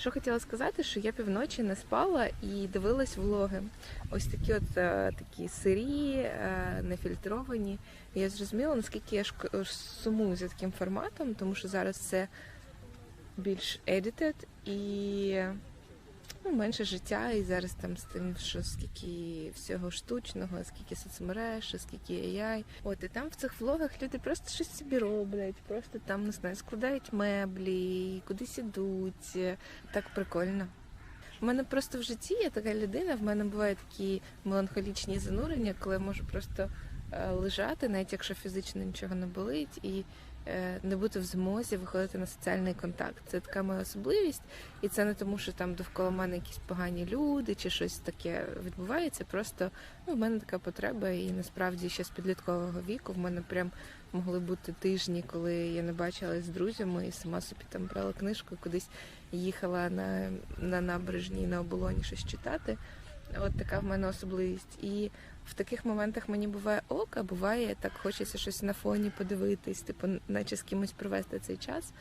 Що хотіла сказати, що я півночі не спала і дивилась влоги. Ось такі от е, такі сирі, е, нефільтровані. Я зрозуміла, наскільки я шк- сумую за таким форматом, тому що зараз це більш edited і ну, менше життя, і зараз там з тим, що скільки всього штучного, скільки соцмереж, скільки AI. От і там в цих влогах люди просто щось собі роблять, просто там не знаю, складають меблі, кудись ідуть. Так прикольно. У мене просто в житті я така людина, в мене бувають такі меланхолічні занурення, коли я можу просто е, лежати, навіть якщо фізично нічого не болить, і не бути в змозі виходити на соціальний контакт. Це така моя особливість, і це не тому, що там довкола мене якісь погані люди чи щось таке відбувається. Просто ну, в мене така потреба, і насправді ще з підліткового віку в мене прям могли бути тижні, коли я не бачилась з друзями і сама собі там брала книжку, кудись їхала на, на набережні на оболоні щось читати. От така в мене особливість. І в таких моментах мені буває ок, а буває так хочеться щось на фоні подивитись, типу, наче з кимось провести цей час.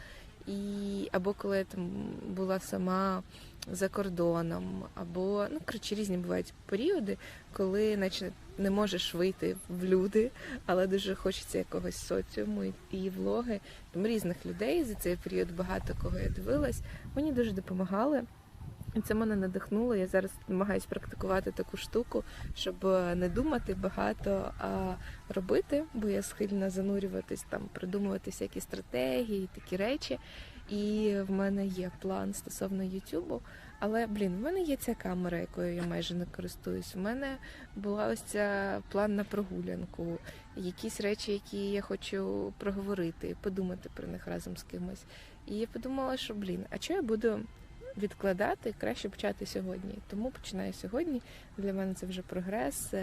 І або коли я там була сама за кордоном, або ну коротше різні бувають періоди, коли наче не можеш вийти в люди, але дуже хочеться якогось соціуму і, влоги. Там різних людей за цей період багато кого я дивилась. Мені дуже допомагали. Це мене надихнуло. Я зараз намагаюся практикувати таку штуку, щоб е, не думати багато, а робити, бо я схильна занурюватись там, придумувати всякі стратегії, такі речі. І в мене є план стосовно Ютубу. Але блін, в мене є ця камера, якою я майже не користуюсь. У мене була ось ця план на прогулянку, якісь речі, які я хочу проговорити, подумати про них разом з кимось. І я подумала, що блін, а що я буду відкладати, краще почати сьогодні. Тому починаю сьогодні. Для мене це вже прогрес.